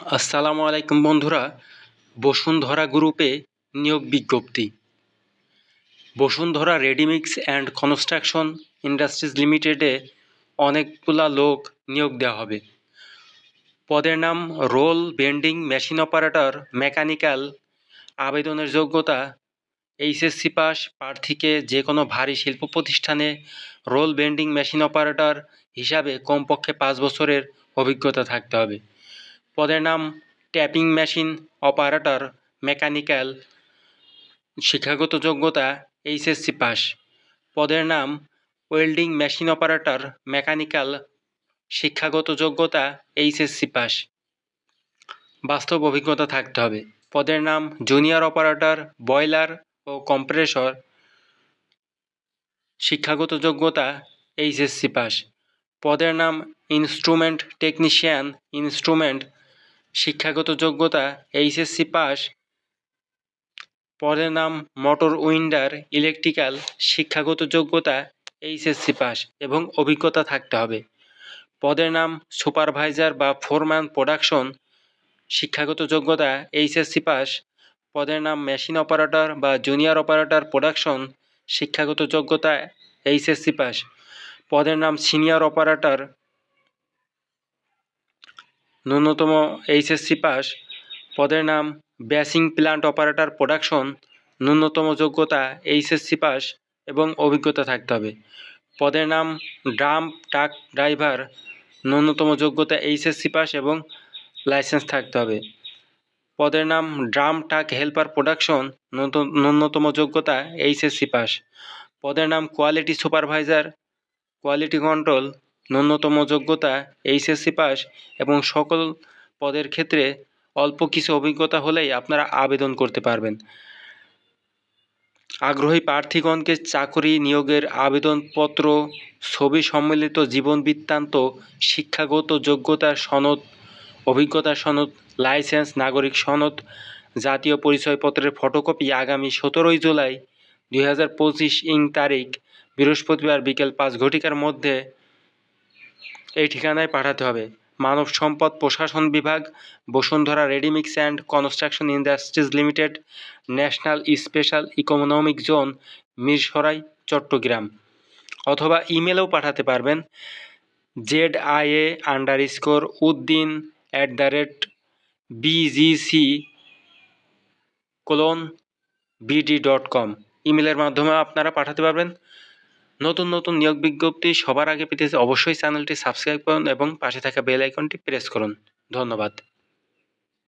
আসসালামু আলাইকুম বন্ধুরা, বসুন্ধরা গ্রুপে নিয়োগ বিজ্ঞপ্তি। Bashundhara readymix and construction industries লিমিটেডে অনেকগুলা লোক নিয়োগ দেওয়া হবে। পদের নাম roll bending machine operator, mechanical, আবেদনের যোগ্যতা, এইচএসসি পাস, প্রার্থীকে যে কোনো ভারী শিল্প প্রতিষ্ঠানে রোল বেন্ডিং মেশিন অপারেটর হিসাবে কমপক্ষে পাঁচ বছরের অভিজ্ঞতা থাকতে হবে। পদের নাম ট্যাপিং মেশিন, অপারেটর, মেকানিক্যাল, শিক্ষাগত যোগ্যতা, এইচএসসি পাস। পদের নাম ওয়েল্ডিং মেশিন অপারেটর, মেকানিক্যাল, শিক্ষাগত যোগ্যতা, এইচএসসি পাস। বাস্তব অভিজ্ঞতা থাকতে হবে। পদের নাম জুনিয়র অপারেটর, বয়লার ও কম্প্রেসর, শিক্ষাগত যোগ্যতা, এইচএসসি পাস। পদের নাম ইনস্ট্রুমেন্ট টেকনিশিয়ান, ইনস্ট্রুমেন্ট শিক্ষাগত যোগ্যতা এইচএসসি পাস পদের নাম মোটর উইন্ডার, ইলেকট্রিক্যাল, শিক্ষাগত যোগ্যতা এইচএসসি পাস এবং অভিজ্ঞতা থাকতে হবে। পদের নাম সুপারভাইজার বা ফোরম্যান প্রোডাকশন, শিক্ষাগত যোগ্যতা এইচএসসি পাস, পদের নাম মেশিন অপারেটর বা জুনিয়র অপারেটর প্রোডাকশন, শিক্ষাগত যোগ্যতা এইচএসসি পাস, পদের নাম সিনিয়র অপারেটর ন্যূনতম এইচএসসি পাস। পদের নাম ব্যাসিং প্ল্যান্ট অপারেটর প্রোডাকশন। ন্যূনতম যোগ্যতা এইচএসসি পাস এবং অভিজ্ঞতা থাকতে হবে। পদের নাম ড্রাম ট্রাক ড্রাইভার। ন্যূনতম যোগ্যতা এইচএসসি পাস এবং লাইসেন্স থাকতে হবে। পদের নাম ড্রাম ট্রাক হেল্পার প্রোডাকশন। ন্যূনতম যোগ্যতা এইচএসসি পাস। পদের নাম কোয়ালিটি সুপারভাইজার। Quality control. ন্যূনতম যোগ্যতা এইচএসসি পাস এবং সকল পদের ক্ষেত্রে অল্প কিছু অভিজ্ঞতা হলেই আপনারা আবেদন করতে পারবেন। আগ্রহী প্রার্থীগণকে চাকরি নিয়োগের আবেদনপত্র, ছবি সম্মিলিত জীবন বৃত্তান্ত, শিক্ষাগত যোগ্যতার সনদ, অভিজ্ঞতার সনদ, লাইসেন্স, নাগরিক সনদ, জাতীয় পরিচয়পত্রের ফটোকপি আগামী সতেরোই জুলাই দুই হাজার পঁচিশ ইং তারিখ বৃহস্পতিবার বিকেল পাঁচ ঘটিকার মধ্যে এই ঠিকানায় পাঠাতে হবে। মানব সম্পদ প্রশাসন বিভাগ, Bashundhara readymix and construction industries limited, national special economic zone, Mirsarai, Chattogram. অথবা ইমেলেও পাঠাতে পারবেন Z I A under score Uddin at the rate BGC colon BD dot com. ইমেলের মাধ্যমে আপনারা পাঠাতে পারবেন। নতুন নতুন নিয়োগ বিজ্ঞপ্তি সবার আগে পেতে অবশ্যই চ্যানেলটি সাবস্ক্রাইব করুন এবং পাশে থাকা বেল আইকনটি প্রেস করুন। ধন্যবাদ।